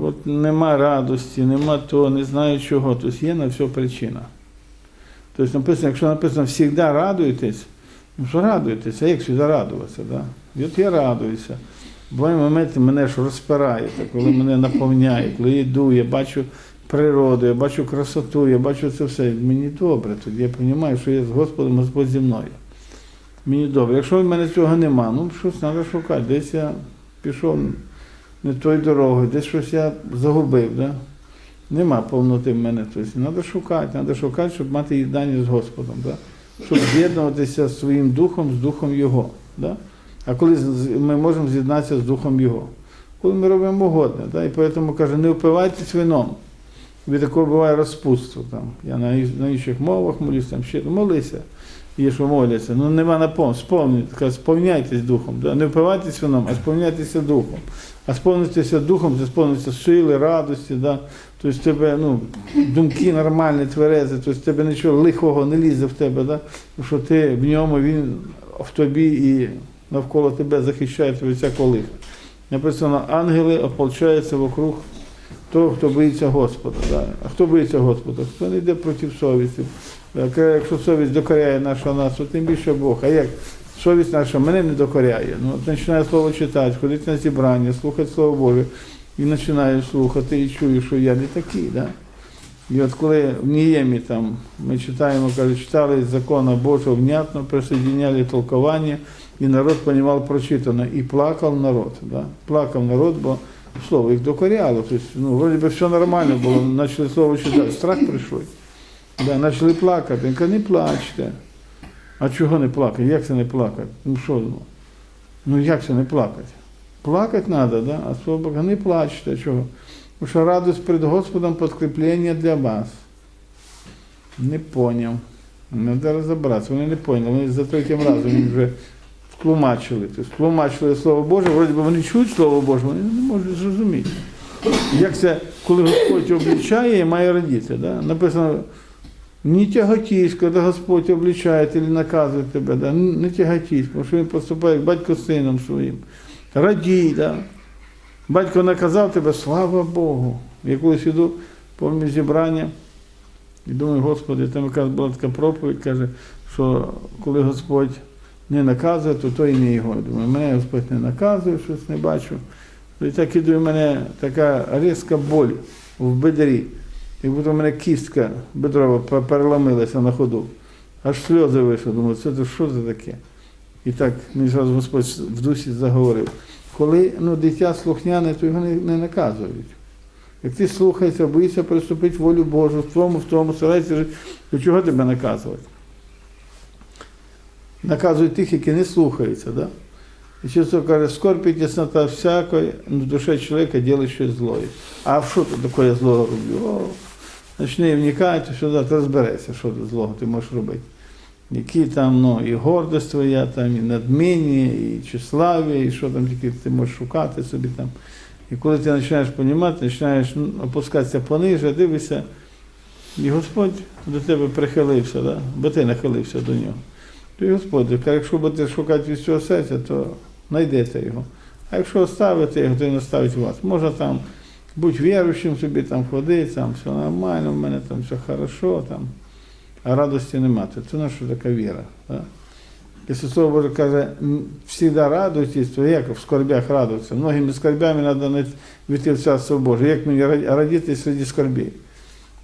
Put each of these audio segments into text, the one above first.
От нема радості, нема того, не знаю чого. Тобто є на все причина. Тобто написано, якщо написано завжди радуйтесь, ну що радуйтесь, а як завжди радуватися? Да? І от я радуюся. Бувають моменти мене ж розпирає, коли мене наповняє, коли я йду, я бачу природу, я бачу красоту, я бачу це все. Мені добре тоді, я розумію, що я з Господом, Господь зі мною. Мені добре. Якщо в мене цього нема, ну щось треба шукати. Десь я пішов не тою дорогою, десь щось я загубив. Да? Нема повноти в мене. Тобто, треба шукати, треба шукати, щоб мати їдання з Господом. Да? Щоб з'єднуватися з своїм духом, з духом Його. Да? А коли ми можемо з'єднатися з духом Його? Коли ми робимо угодне. Да? І тому каже, не впивайтесь вином. Від такого буває розпутство. Там. Я на, на інших мовах молюсь, там ще молися. Є, моляться. Ну нема на пом. Сповняйтесь духом. Не впивайтесь вином, а сповняйтеся духом. А сповнитися духом, це сповнитися сили, радості. Да? Тобто тебе ну, думки нормальні, тверези, тобто тебе нічого лихого не лізе в тебе, да? Що ти в ньому, він в тобі і навколо тебе захищає тебе всякого лиха. Написано, ангели ополчаються вокруг того, хто боїться Господа. Да? А хто боїться Господа? Хто не йде проти совісті. Так, Якщо совість докоряє наша нас, то тим більше Бог. А як совість наша мене не докоряє? Ну, от починаю слово читати, ходити на зібрання, слухати Слово Боже, і починаю слухати і чую, що я не такий. Да? І от коли в Ніємі там ми читаємо, каже, читали закона Божого внятно, присоединяли толковання, і народ понімав прочитане, і плакав народ. Да? Плакав народ, бо слово їх докоряло. Тобто, ну, вроді би все нормально було, почали слово читати, страх прийшов. Да, почали плакати. Він каже, не плачте. А чого не плакати? Як це не плакати? Ну що? ну? Як це не плакати? Плакати треба, да? а слово Бога, не плачте. Чого? Тому що радость перед Господом підкріплення для вас. Не поняв. Треба розібратися. Вони не поняли. Вони за третім разом вже втлумачили. Тобто втлумачили Слово Боже, вроді би вони чують Слово Боже, вони не можуть зрозуміти. Як це, коли Господь облічає, має радіти. Да? Написано, не тяготись, коли Господь облічає чи наказує тебе, да? не тяготись, тому що він поступає як батько з сином своїм. Радій, да? батько наказав тебе, слава Богу. Я колись іду, пам'ятаю зібрання, і думаю, Господи, там якраз була така проповідь, каже, що коли Господь не наказує, то то і не його. Думаю, мене Господь не наказує, щось не бачу. І так іду, і в мене така різка боль в бедрі. І будто в мене кістка бедрова пе- переломилася на ходу. Аж сльози вийшли. Думаю, це що це таке? І так мені зразу Господь в дусі заговорив. Коли ну, дитя слухняне, то його не, не наказують. Як ти слухаєшся, боїшся приступити волю Божу, в тому, в тому, старайся жити, то чого тебе наказувати? Наказують тих, які не слухаються. Да? І чисто каже, скорбь і теснота всякої, ну, в душе чоловіка ділить щось злое. А що таке злого роблю? О, почни вникати, що да, ти що ти злого ти можеш робити. Які там ну, і гордость твоя, там, і надміння, і тщеславие, і що там тільки ти можеш шукати собі там. І коли ти починаєш розуміти, починаєш ну, опускатися пониже, дивишся, і Господь до тебе прихилився, да? бо ти нахилився до нього. То і Господь, якщо будете шукати від всього серця, то знайдете його. А якщо оставите його, то він оставить вас. Можна там будь віруючим собі, там ходити, там все нормально, в мене там все хорошо, там, а радості нема. То це наша така віра. Да? Якщо Слово Боже каже, завжди радуйтесь, то як в скорбях радуватися? Многими скорбями треба війти в Царство Боже. Як мені радіти серед скорбей?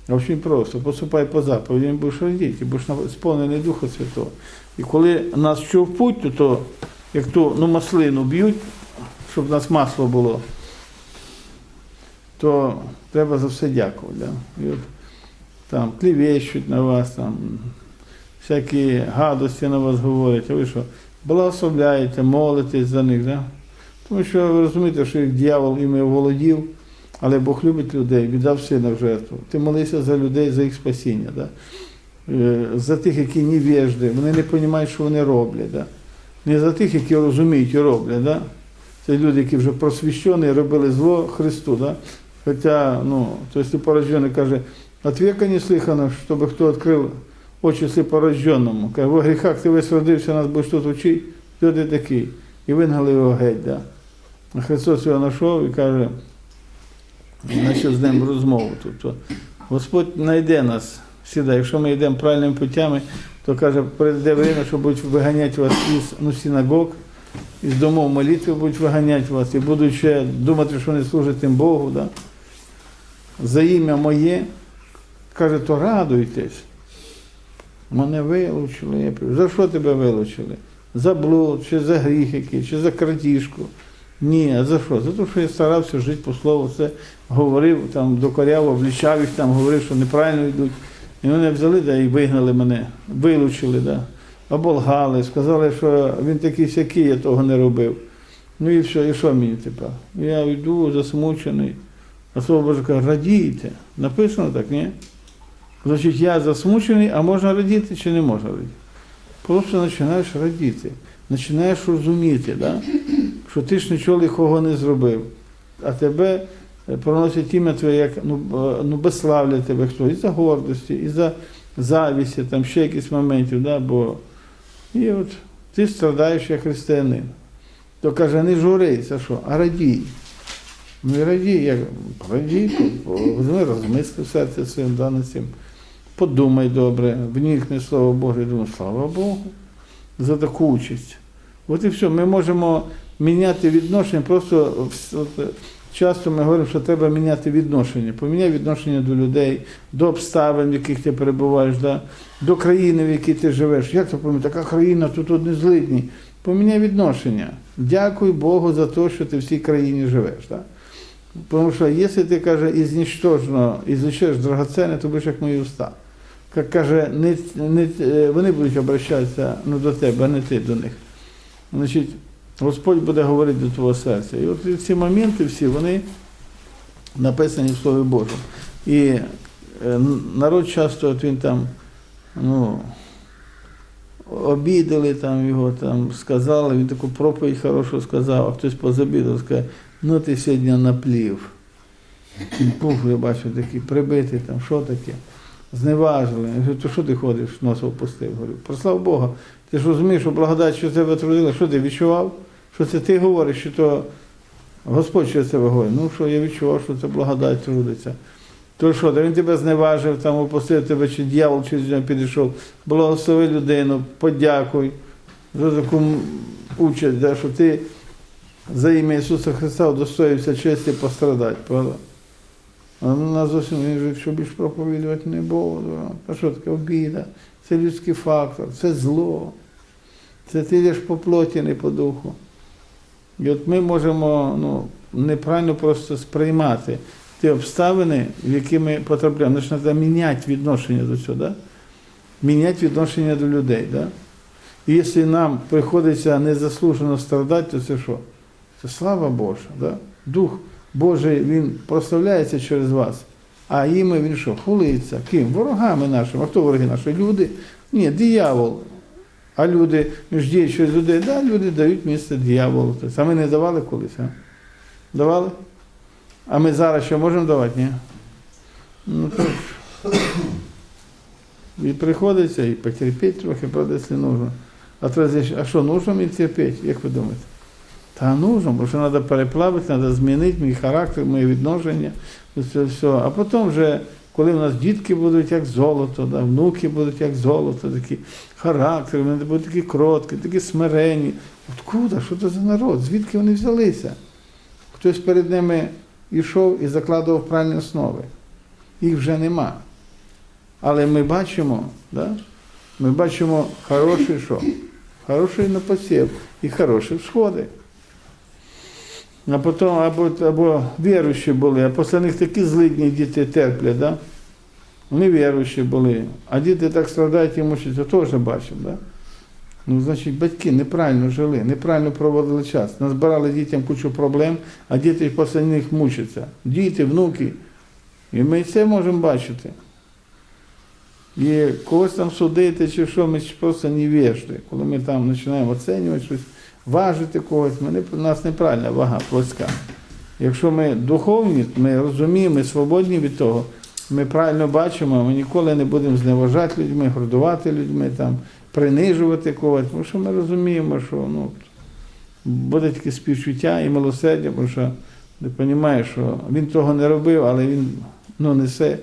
Очень просто. Поступай по заповідям, будеш радіти, будеш сповнений Духа Святого. І коли нас що в путь, то, як ту ну, маслину б'ють, щоб в нас масло було, то треба за все дякувати. Да? І от, там клівещуть на вас, там, всякі гадості на вас говорять, а ви що, благословляєте, молитесь за них. Да? Тому що ви розумієте, що дьявол іми оволодів, але Бог любить людей, віддав сина в жертву. Ти молися за людей, за їх спасіння. Да? Е, За тих, які невежди, вони не розуміють, що вони роблять. Да? Не за тих, які розуміють і роблять. Да? Це люди, які вже просвіщені, робили зло Христу. Да? Хоча, ну, то есть порожденный каже, от века не слыхано, чтобы кто открыл очі слепорожденному. Каже, во гріхах ти весь родився, нас будеш тут вчити, хто ти такий? І вингали його геть. Да? А Христос його знайшов і каже, Наче з ним розмову. Тобто Господь знайде нас завжди. Якщо ми йдемо правильними путями, то каже, прийде время, що будуть виганяти вас із ну, синагог, із домов молитви будуть виганяти вас, і будуть ще думати, що вони служать тим Богу. Да? За ім'я моє, каже, то радуйтесь. Мене вилучили. За що тебе вилучили? За блуд, чи за гріх який, чи за крадіжку. Ні, а за що? За те, що я старався жити по слову, це говорив, там, докоряв, облічав їх, там, говорив, що неправильно йдуть. І вони взяли да, і вигнали мене, вилучили, да, оболгали, сказали, що він такий сякий, я того не робив. Ну і все, і що мені тепер? Я йду засмучений. А слово Боже каже, радійте. Написано так, ні? Значить, я засмучений, а можна радіти чи не можна радіти? Просто починаєш радіти, починаєш розуміти, да? що ти ж нічого лихого не зробив, а тебе е, проносять ім'я твоє, як ну, е, ну безславлять тебе хто, і за гордості, і за завісті, там ще якісь моментів, да? бо і от ти страдаєш як християнин. То каже, не журись, а що, а радій. Ну і радій, як радій, розмисли в серці своїм да. Подумай добре, вникни слово Боже, і думай, слава Богу, за таку участь. От і все. Ми можемо міняти відношення, просто от, часто ми говоримо, що треба міняти відношення. Поміняй відношення до людей, до обставин, в яких ти перебуваєш, да? до країни, в якій ти живеш. Як це поміняти? Така країна, тут одні злидні. Поміняй відношення. Дякуй Богу за те, що ти в цій країні живеш. Да? Тому що якщо ти каже, із нічтожного ізучиш драгоценне, то будеш як мої уста. Як каже, не, не, е, вони будуть обращатися ну, до тебе, а не ти до них. Значить, Господь буде говорити до твого серця. І от ці моменти всі, вони написані в Слові Божому. І е, народ часто от він там, ну, обідали там його, там сказали, він таку проповідь хорошу сказав, а хтось позабідав, сказав, ну ти сьогодні наплів. І Пух, я бачу, такий прибитий, там, що таке? Зневажили. Я говорю, то що ти ходиш, носа опустив? Говорю, прослав Бога. Ти ж розумієш, що благодать, що тебе трудила, що ти відчував? Що це ти говориш, що то Господь що це говорить? Ну що, я відчував, що це благодать трудиться. То що, та він тебе зневажив, там опустив тебе, чи дьявол через нього підійшов. Благослови людину, подякуй за таку участь, да, що ти за ім'я Ісуса Христа удостоївся честі пострадати. Правда? А ну, нас зовсім він же, що більш проповідувати не буду. А що таке обіда? Це людський фактор, це зло. Це ти йдеш по плоті, не по духу. І от ми можемо ну, неправильно просто сприймати ті обставини, в які ми потрапляємо. Значить, треба міняти відношення до цього. Да? Міняти відношення до людей. Да? І якщо нам приходиться незаслужено страдати, то це що? Це слава Божа. Да? Дух Божий Він прославляється через вас. А іми він що? Хулиться. Ким? Ворогами нашими. А хто вороги наші? Люди? Ні, диявол. А люди між діють через людей, да, люди дають місце дияволу. А ми не давали колись, а? Давали? А ми зараз що можемо давати? Ні? Ну то ж. І приходиться і потерпіти трохи, правда, якщо нужно. А а що, нужно мені терпіти, як ви думаєте? Та нужно, бо що треба переплавити, треба змінити мій характер, моє відношення, це все. А потім вже, коли в нас дітки будуть як золото, да, внуки будуть як золото, такі характери, вони будуть такі кроткі, такі смиренні. Откуда? Що це за народ? Звідки вони взялися? Хтось перед ними йшов і закладував правильні основи. Їх вже нема. Але ми бачимо, да? ми бачимо хороший що? Хороший на посів і хороші всходи. А потім або, або віруючі були, а після них такі злидні діти терплять, да? Вони віруючі були, а діти так страдають і мучаться, теж бачимо, да? Ну, значить, батьки неправильно жили, неправильно проводили час. Назбирали дітям кучу проблем, а діти після них мучаться. Діти, внуки. І ми це можемо бачити. І когось там судити чи що, ми просто невежди. Коли ми там починаємо оцінювати щось, важити когось, у нас неправильна вага плоска. Якщо ми духовні, ми розуміємо, ми свободні від того, ми правильно бачимо, ми ніколи не будемо зневажати людьми, гордувати людьми, там, принижувати когось, тому що ми розуміємо, що ну, буде таке співчуття і милосердя, тому що Ти розумієш, що він того не робив, але він ну, несе.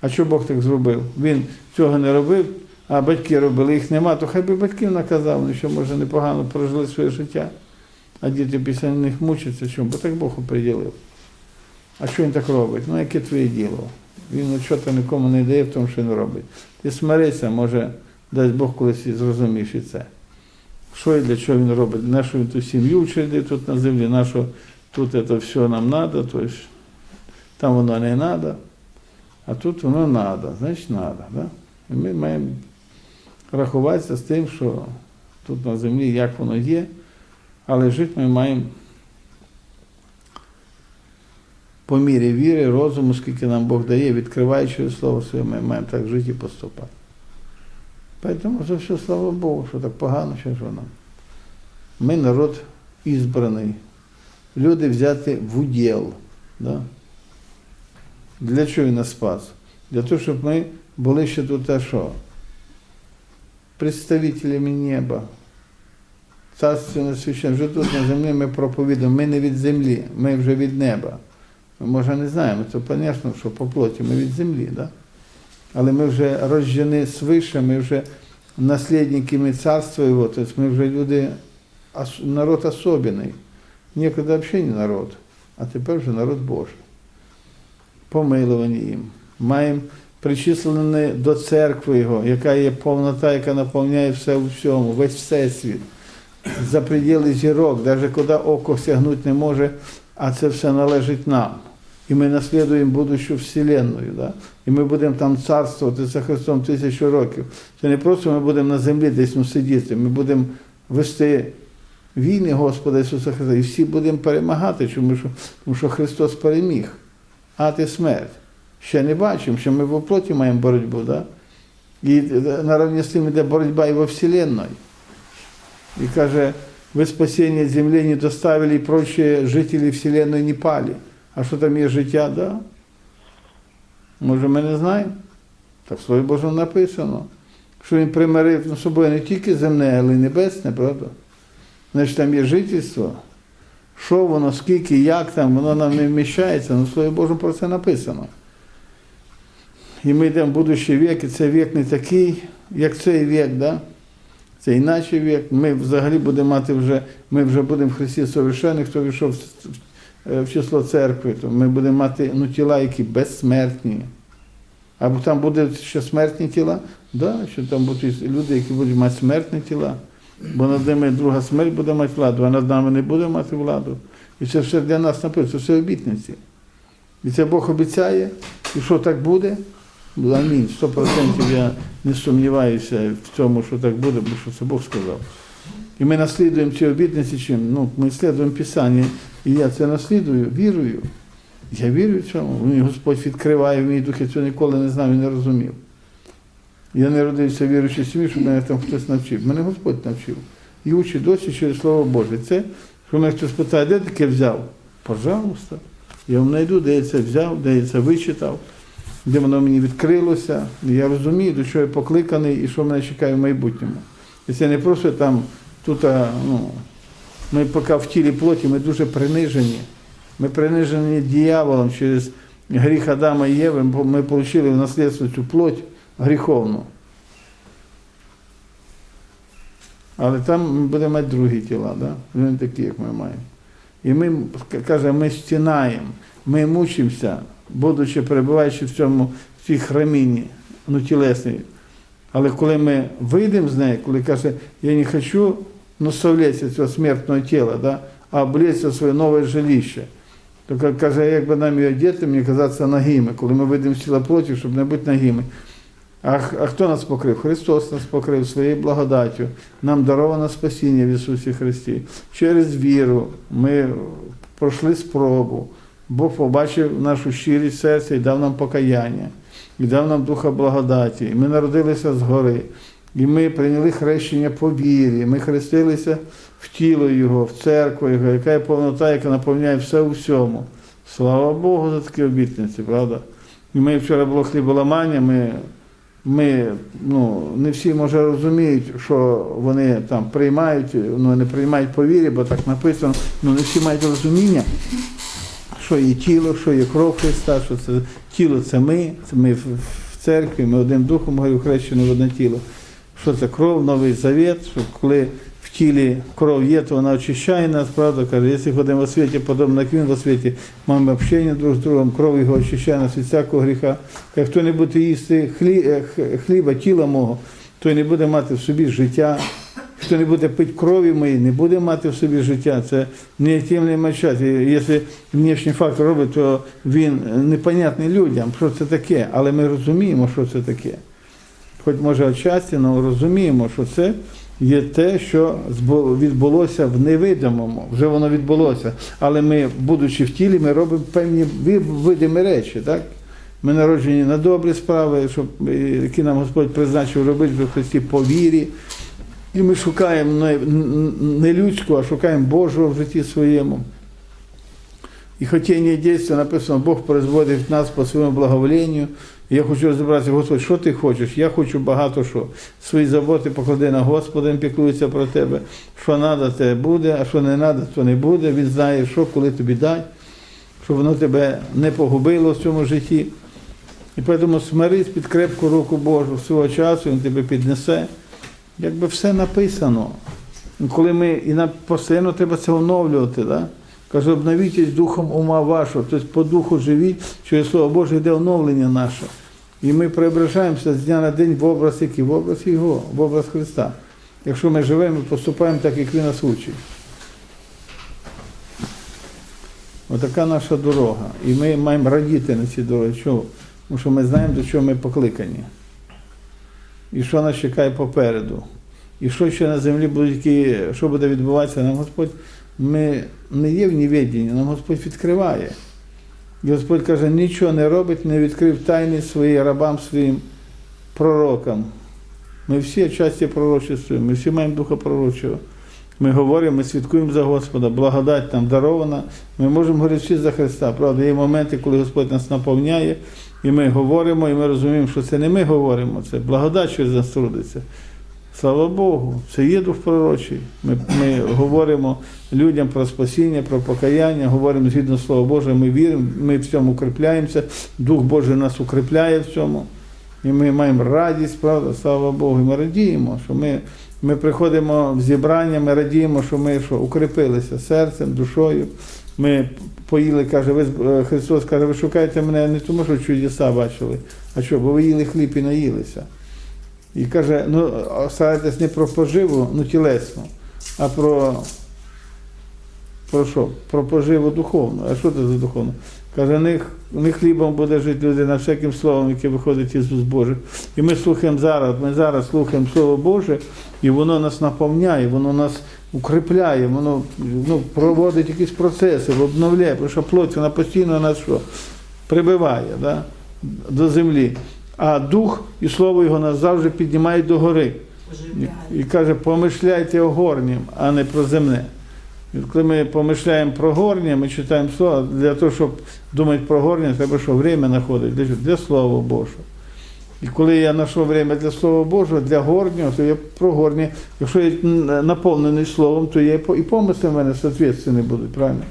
А що Бог так зробив? Він цього не робив, а батьки робили, їх нема, то хай би батьків наказав, ну що може непогано прожили своє життя, а діти після них мучаться, чому? Бо так Бог оприділив. А що він так робить? Ну, яке твоє діло? Він нічого нікому не дає в тому, що він робить. Ти смирися, може, дасть Бог колись і зрозумієш і це. Що і для чого він робить? На що він ту сім'ю вчить тут на землі, на що тут це все нам треба, тобто там воно не треба, а тут воно треба, значить треба. Да? І ми маємо рахуватися з тим, що тут на землі як воно є, але жити ми маємо по мірі віри, розуму, скільки нам Бог дає, відкриваючи слово своє, ми маємо так жити і поступати. Тому за все, слава Богу, що так погано, що ж воно. Ми народ ізбраний. Люди взяти в уділ. Да? Для чого він нас спас? Для того, щоб ми були ще тут а що? Представителями неба. Царственне священне. Вже тут на землі ми проповідуємо. Ми не від землі, ми вже від неба. Ми, може, не знаємо, це, звісно, що по плоті ми від землі, да? але ми вже рождені свише, ми вже наслідниками царства Його, тобто ми вже люди, народ особенний. Ніколи взагалі не народ, а тепер вже народ Божий. Помилувані їм. Маємо причислені до церкви Його, яка є повнота, яка наповняє все у всьому, весь всесвіт. За пределы зірок, навіть куди око сягнути не може, а це все належить нам. І ми наслідуємо будущу Вселенную. Да? І ми будемо там царствувати за Христом тисячу років. Це не просто ми будемо на землі десь ну, сидіти, ми будемо вести війни Господа Ісуса Христа. І всі будемо перемагати, тому тому що Христос переміг. А ти смерть. Ще не бачимо, що ми в плоті маємо боротьбу. Да? І наравні з тим йде боротьба і во Вселенной. И каже, вы спасение земли не доставили, и прочие жители Вселенной не пали. А що там є життя, да? Може, ми не знаємо? Так в Слові Божому написано, що він примирив з собою не тільки земне, але й небесне, правда? Значить, там є жительство. Що воно, скільки, як там, воно нам не вміщається, але в Слові Божому про це написано. І ми йдемо в будущий вік, і цей вік не такий, як цей вік, да? Це іначе вік. Ми взагалі будемо мати вже, ми вже будемо в Христі совершенних, хто війшов в число церкви, то ми будемо мати ну, тіла, які безсмертні. Або там будуть ще смертні тіла, да, що там будуть люди, які будуть мати смертні тіла. Бо над ними друга смерть буде мати владу, а над нами не буде мати владу. І це все для нас написано, це все обітниці. І це Бог обіцяє, і що так буде? Сто процентів я не сумніваюся в цьому, що так буде, бо що це Бог сказав. І ми наслідуємо ці обітниці чим? Ну, ми слідуємо Писання, і я це наслідую, вірую. Я вірю в цьому. Мені Господь відкриває в мій дух, я цього ніколи не знав і не розумів. Я не родився в віруючій сім'ї, щоб мене там хтось навчив. Мене Господь навчив. І учить досі через Слово Боже. Це, що мене хтось питає, де таке взяв? Пожалуйста. Я вам знайду, де я це взяв, де я це вичитав, де воно мені відкрилося. Я розумію, до чого я покликаний і що мене чекає в майбутньому. І це не просто там, тут, ну, ми поки в тілі плоті, ми дуже принижені. Ми принижені дьяволом через гріх Адама і Єви, ми отримали в наслідство цю плоть гріховну. Але там ми будемо мати другі тіла, да? не такі, як ми маємо. І ми, каже, ми стінаємо, ми мучимося, будучи перебуваючи в цьому в цій храміні, ну, тілесній. Але коли ми вийдемо з неї, коли каже, я не хочу наставлятися цього смертного тіла, да? а облечься своє нове жилище. То ка- каже, якби нам її одіти, мені казатися нагими, коли ми вийдемо з тіла плоті, щоб не бути нагими. А, а хто нас покрив? Христос нас покрив своєю благодаттю. Нам даровано спасіння в Ісусі Христі. Через віру ми пройшли спробу. Бог побачив нашу щирість серця і дав нам покаяння, і дав нам духа благодаті. І ми народилися згори. І ми прийняли хрещення по вірі. Ми хрестилися в тіло Його, в церкву Його, яка є повнота, яка наповняє все у всьому. Слава Богу за такі обітниці, правда? І ми вчора було хліболамання, ми, ми ну, не всі, може, розуміють, що вони там приймають, ну не приймають по вірі, бо так написано, ну не всі мають розуміння, що є тіло, що є кров Христа, що це тіло це ми, це ми в церкві, ми одним духом говорю, в одне тіло. Що це кров, новий завіт, що коли в тілі кров є, то вона очищає нас, правда, каже, якщо ходимо в світі, подобно як він в світі, маємо общення друг з другом, кров його очищає нас від всякого гріха. Як хто не буде їсти е, хліба, тіла мого, той не буде мати в собі життя. Хто не буде пити крові моєї, не буде мати в собі життя. Це неотємний мочать. І Якщо внешній фактор робить, то він непонятний людям, що це таке. Але ми розуміємо, що це таке. Хоч може отчасті, але розуміємо, що це є те, що відбулося в невидимому. Вже воно відбулося. Але ми, будучи в тілі, ми робимо певні видимі речі. Так? Ми народжені на добрі справи, щоб, які нам Господь призначив робити в Христі по вірі. І ми шукаємо не, людського, а шукаємо Божого в житті своєму. І хотіння і дійство написано, Бог производить нас по своєму благоволенню. Я хочу розібратися, Господь, що ти хочеш? Я хочу багато що. Свої заботи поклади на Господа, Він піклується про тебе. Що треба, те буде, а що не треба, то не буде. Він знає, що, коли тобі дай, щоб воно тебе не погубило в цьому житті. І тому смирись під крепку руку Божу свого часу, Він тебе піднесе. Якби все написано. Коли ми і на постійно треба це оновлювати, да? каже, обновіть духом ума вашого, тобто по духу живіть, через Слово Боже йде оновлення наше. І ми преображаємося з дня на день в образ який? В образ Його, в образ Христа. Якщо ми живемо, поступаємо так, як Він нас учить. Отака наша дорога. І ми маємо радіти на цій дорозі. Чого? Тому що ми знаємо, до чого ми покликані. І що нас чекає попереду. І що ще на землі які, що буде відбуватися, нам Господь, ми не є в невіденні, нам Господь відкриває. І Господь каже, нічого не робить, не відкрив тайни своїм рабам своїм пророкам. Ми всі часті пророчествуємо, ми всі маємо духа пророчого. Ми говоримо, ми свідкуємо за Господа, благодать нам дарована. Ми можемо говорити за Христа. Правда, є моменти, коли Господь нас наповняє, і ми говоримо, і ми розуміємо, що це не ми говоримо, це благодать через нас трудиться. Слава Богу, це є дух пророчий. Ми, ми говоримо людям про спасіння, про покаяння, говоримо згідно Слова Божого, ми віримо, ми в цьому укріпляємося, Дух Божий нас укріпляє в цьому. І ми маємо радість, правда, слава Богу, і ми радіємо, що ми, ми приходимо в зібрання, ми радіємо, що ми що, укріпилися серцем, душою. Ми поїли, каже, ви е, Христос каже, ви шукаєте мене не тому, що чудеса бачили, а що, бо ви їли хліб і наїлися. І каже, ну, старайтесь не про поживу, ну тілесну, а про, про що? Про поживу духовну. А що це за духовно? Каже, не, не хлібом буде жити людина, всяким словом, яке виходить із уст Божих. І ми слухаємо зараз, ми зараз слухаємо Слово Боже, і воно нас наповняє, воно нас укріпляє, воно ну, проводить якісь процеси, обновляє, тому що плоть вона постійно нас що? прибиває да? до землі. А дух і слово його нас завжди піднімають до гори. І, і каже, помишляйте о горнім, а не про земне. Коли ми помишляємо про горнє, ми читаємо слово, для того, щоб думати про горнє, треба, що время знаходить для, для Слова Божого. І коли я знайшов время для Слова Божого, для горнього, то я про горнє, якщо я наповнений словом, то я і по- помисли в мене соответственно будуть, правильно?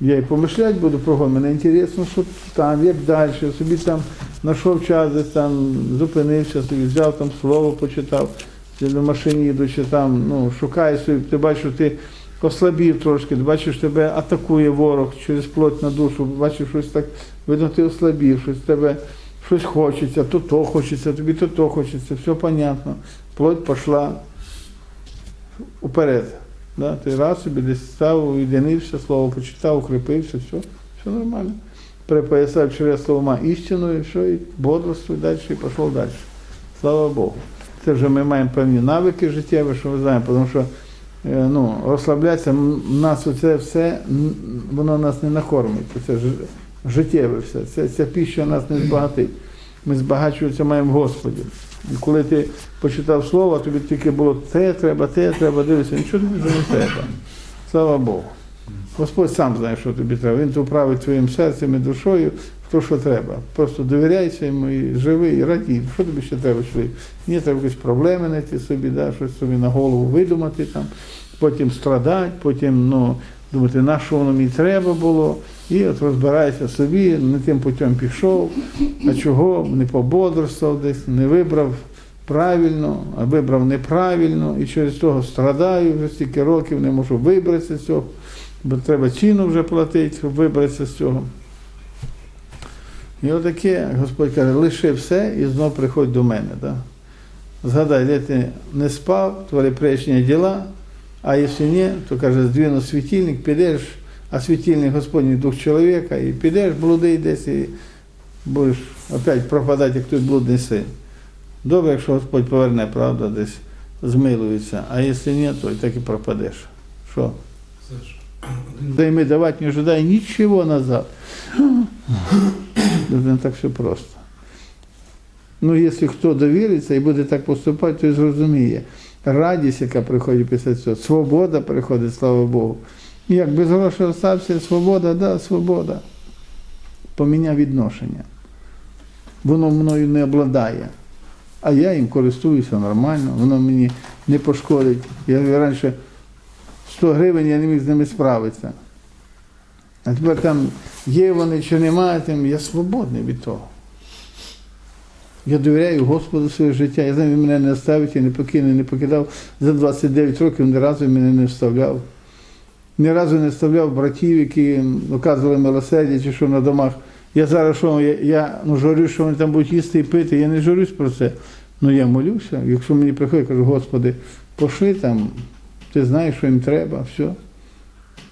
Я і помишляти буду про горнє. Мені інтересно, що там, як далі, собі там знайшов час, десь там зупинився, собі взяв там слово, почитав, чи на машині їду, чи там, ну, шукаю собі, ти бачиш, ти ослабів трошки, бачиш, тебе атакує ворог через плоть на душу, бачиш, щось так, видно, ти ослабів, щось тебе, щось хочеться, то то хочеться, тобі то то хочеться, все понятно. Плоть пішла уперед. Да? Ти раз собі десь став, уєдинився, слово почитав, укріпився, все, все нормально. Припоясав через слова істину, і все, і бодрствуй далі, і пішов далі. Слава Богу. Це вже ми маємо певні навики життєві, що ми знаємо, тому що ну, розслаблятися, нас оце все, воно нас не накормить. Це життєве все. Це, ця піща нас не збагатить. Ми збагачуватися маємо в Господі. І коли ти почитав слово, тобі тільки було те треба, те треба, дивишся, нічого тобі вже не треба. Слава Богу. Господь сам знає, що тобі треба. Він управить твоїм серцем і душою, хто що треба. Просто довіряйся йому і живи, і радій. Що тобі ще треба чоловік? Ні, треба якісь проблеми знайти собі, да, щось собі на голову видумати там, потім страдати, потім ну, думати, на що воно мені треба було, і от розбирається собі, не тим путем пішов, а чого не пободрствував десь, не вибрав правильно, а вибрав неправильно, і через того страдаю вже стільки років, не можу вибратися з цього, бо треба ціну вже платити, щоб вибратися з цього. І отаке Господь каже, лиши все і знов приходь до мене. Да? Згадай, де ти не спав, твори прежні діла, а якщо ні, то каже, здвину світильник, підеш, а світильник Господній дух чоловіка, і підеш, блудий десь, і будеш опять пропадати, як той блудний син. Добре, якщо Господь поверне, правда, десь змилується, а якщо ні, то і так і пропадеш. Що? Саш, один Да и не ожидая ничего назад. Это не так все просто. Ну, якщо хто довіриться і буде так поступати, то і зрозуміє. Радість, яка приходить після цього, свобода приходить, слава Богу. І Як без грошей остався, свобода, да, свобода. Поміняв відношення. Воно мною не обладає. А я їм користуюся нормально, воно мені не пошкодить. Я раніше 100 гривень я не міг з ними справитися. А тепер там є вони чи немає, там я свободний від того. Я довіряю Господу своє життя. Я знаю, він мене не оставить і не покине, не покидав. За 29 років ні разу мене не вставляв. Ні разу не вставляв братів, які оказували милосердя чи що на домах. Я зараз що, я, я ну, журюсь, що вони там будуть їсти і пити. Я не журюсь про це. Ну я молюся. Якщо мені приходить, кажу, Господи, пошли там, ти знаєш, що їм треба, все.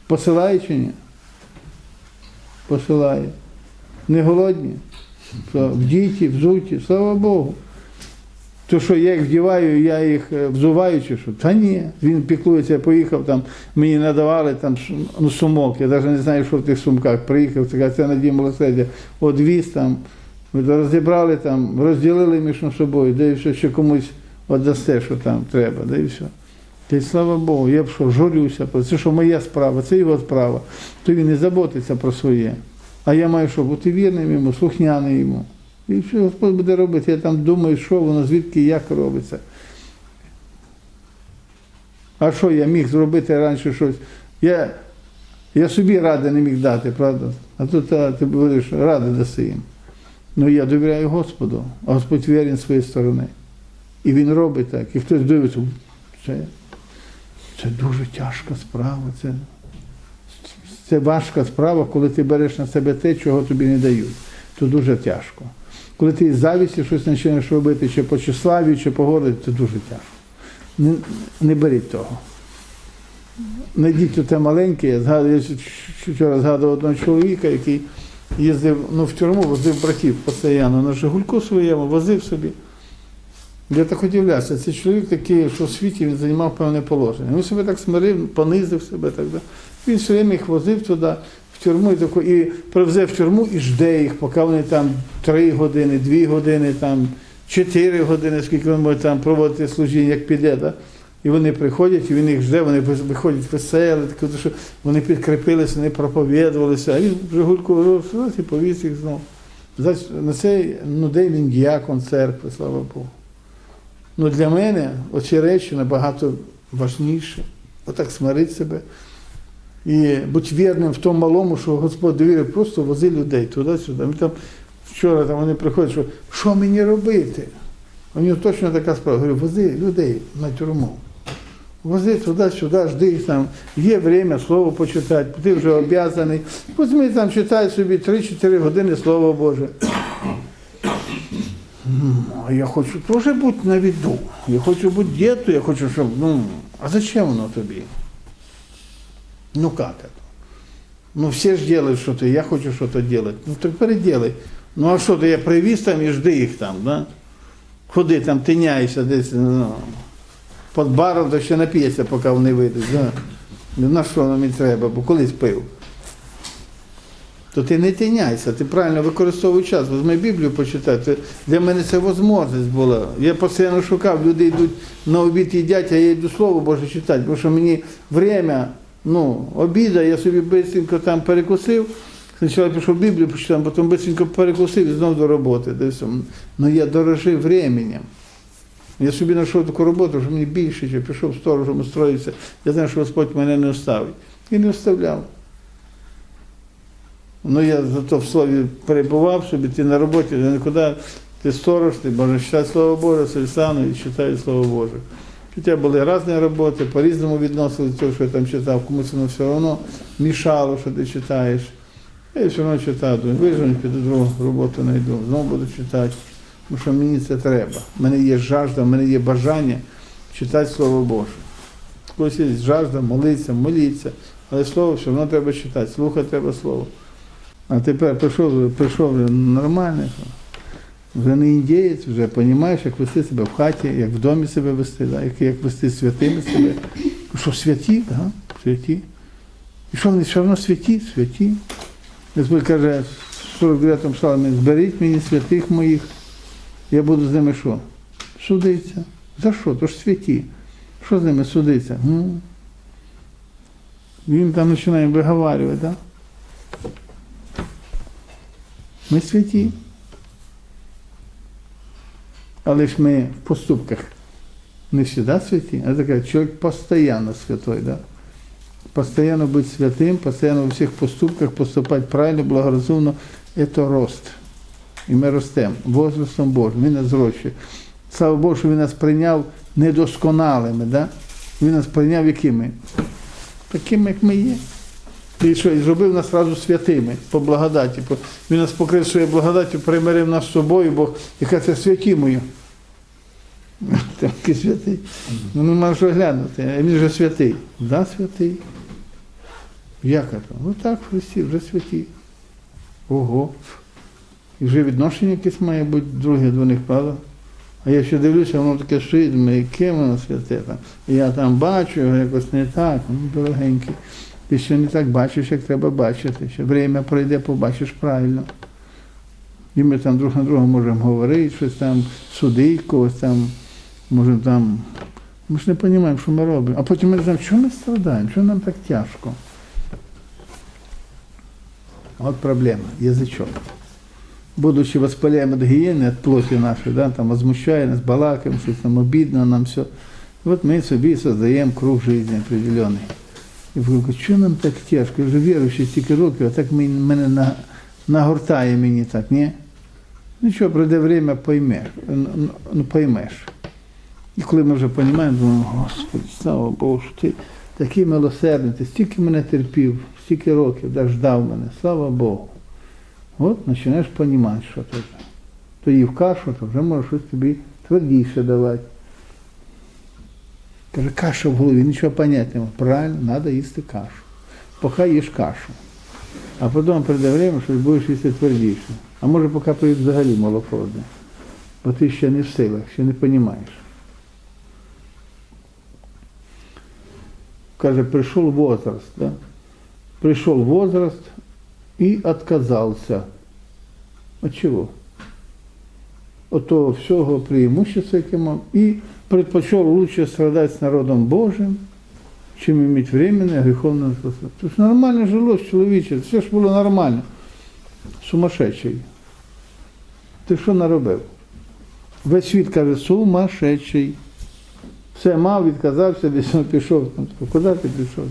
Посилає чи ні? Посилає. Не голодні. Що, Вдіті, взуті, слава Богу. То, що я їх вдіваю, я їх е, взуваю чи що? Та ні. Він піклується, я поїхав там, мені надавали там ну, сумок. Я навіть не знаю, що в тих сумках. Приїхав, це, це надій милосердя, одвіз там, розібрали там, розділили між собою, де і все, ще комусь віддасте, що там треба, де і все. Та слава Богу, я б що, журюся, про це що моя справа, це його справа. То він не заботиться про своє. А я маю що, бути вірним йому, слухняним йому. І що Господь буде робити? Я там думаю, що воно, звідки, як робиться. А що я міг зробити раніше щось? Я, я собі ради не міг дати, правда? А тут а, ти будеш ради даси їм. Ну я довіряю Господу, а Господь вірен з своєї сторони. І він робить так. І хтось дивиться, це, це дуже тяжка справа. Це, це важка справа, коли ти береш на себе те, чого тобі не дають. То дуже тяжко. Коли ти із завісті щось починаєш робити, чи по числаві, чи по городу, це дуже тяжко. Не, не беріть того. Найдіть те маленьке, я згадую, я вчора згадував одного чоловіка, який їздив ну, в тюрму, возив братів постійно на Жигульку своєму, возив собі. Я так удивлявся, це чоловік такий, що в світі він займав певне положення. Він себе так смирив, понизив себе. Так, да. Він все время їх возив туди, в тюрму, і, таку, і привезе в тюрму і жде їх, поки вони там 3 години, 2 години, там, 4 години, скільки він може там проводити служіння, як піде. Да? І вони приходять, і він їх жде, вони виходять веселі, такі, що вони підкріпилися, вони проповідувалися, а він вже гульку раз і повіз їх знову. На цей ну, день він діякон церкви, слава Богу. Ну, для мене оці речі набагато важніші. Отак смирити себе. І будь вірним в тому малому, що Господь довірив, просто вози людей туди-сюди. Там вчора там вони приходять, що що мені робити? У нього точно така справа. Говорю, вози людей на тюрму. Вози туди-сюди, жди їх там. Є время слово почитати, ти вже об'язаний. Возьми там, читай собі 3-4 години Слово Боже. А я хочу теж бути на віду. Я хочу бути дітою, я хочу, щоб. Ну, а зачем воно тобі? Ну как это? Ну все ж делают что-то, я хочу что-то делать. Ну так переделай. Ну а що ти, я привіз там і жди їх там, да? Ходи там, тиняйся десь, ну, під баром, то ще нап'ється, поки вони вийдуть. Да? Ну, На що нам і треба, бо колись пив. То ти не тиняйся, ти правильно використовуй час. Візьми Біблію почитай. Це, для мене це можливість була. Я постійно шукав, люди йдуть на обід їдять, а я йду Слово Боже читати, бо що мені время, ну, обіда, я собі бисенько там перекусив. Спочатку пішов Біблію почитав, потім бисенько перекусив і знов до роботи. Десь. Ну я дорожив временем. Я собі знайшов таку роботу, що мені більше, що пішов сторожем, устроївся. Я знаю, що Господь мене не оставить. І не вставляв. Ну я зато в слові перебував, щоб іти на роботі, я нікуди ти сторож, ти можеш читати Слово Боже, собі стану і читаю Слово Боже. Хоча були різні роботи, по-різному відносили того, що я там читав, комусь воно все одно мішало, що ти читаєш. Я все одно читав, думаю, вижу, піду другу роботу знайду, знову буду читати. Тому що мені це треба. У мене є жажда, в мене є бажання читати Слово Боже. Когось є жажда, молитися, моліться, але слово все одно треба читати, слухати треба слово. А тепер прийшов вже нормальний, вже не індієць, вже розумієш, як вести себе в хаті, як в домі себе вести, да? як, як вести святими себе. Що святі, да? святі. І що вони все одно святі, святі. Господь каже, в 49-му псалмі, зберіть мені святих моїх, я буду з ними що? Судиться. За що? То ж святі. Що з ними судиться? Він там починає виговарювати, так? Да? Ми святі. Але ж ми в поступках не завжди святі, а таке, чоловік постійно святой, да? Постоянно бути святим, постоянно у всіх поступках поступати правильно, благорозумно, це рост. І ми ростемо возрастом Божим, Він нас зрощує. Слава Богу, що Він нас прийняв недосконалими, да? Він нас прийняв якими? Такими, як ми є. І що, і зробив нас одразу святими по благодаті. Він нас покрив своєю благодаттю, примирив нас з собою, бо яка це святі мої. Такий святий. Ну нема що глянути. А він же святий. Да, святий. Як це? Ну так, Христі, вже святі. Ого. І вже відношення якесь має бути друге до них, правда? А я ще дивлюся, воно таке думаю, яке воно святе там. Я там бачу його якось не так, ну, дорогенький. Ти ще не так бачиш, як треба бачити. Ще время пройде, побачиш правильно. І ми там друг на друга можемо говорити, щось там судити, когось там, можемо там. Ми ж не розуміємо, що ми робимо. А потім ми не знаємо, чому ми страдаємо, чому нам так тяжко. От проблема, язичок. Будучи воспаляем от гиены, от плоти нашей, да, там возмущая нас, балакаем, что там обидно нам все. Вот мы собі создаємо круг жизни определенный. І говорю, що нам так тяжко? Я вже віруючий стільки років, а так мене на- нагортає мені так, ні? Нічого, пройде время, поймеш, ну, ну, ну, поймеш. І коли ми вже розуміємо, думаємо, Господи, слава Богу, що ти такий милосердний, ти стільки мене терпів, стільки років, да, ждав мене, слава Богу. От починаєш розуміти, що це. То їв кашу, то вже може щось тобі твердіше давати. Каже, каша в голові, нічого поняття немає. Правильно, треба їсти кашу. Поки їш кашу. А потім прийде время, що будеш їсти твердіше. А може, поки прийде взагалі молоко одне. Бо ти ще не в силах, ще не розумієш. Каже, прийшов возраст. Да? Прийшов возраст и отказался. От чего? От того всього преимущества, яке мав, і предпочел лучше страдать с народом Божим, чим иметь временное греховное наслаждение. Тож нормально жилось чоловіче, все ж було нормально. Сумасшедший. Ти що наробив? Весь світ каже, сумасшедший. Все мав, відказався, десь пішов. Куди ти пішов?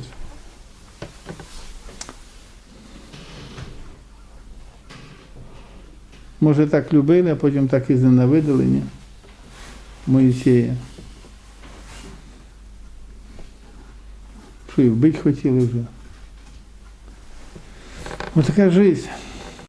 Може так любили, а потім так і зненавидили, ні? Моїсея. Що і вбити хотіли вже. Ось така життя.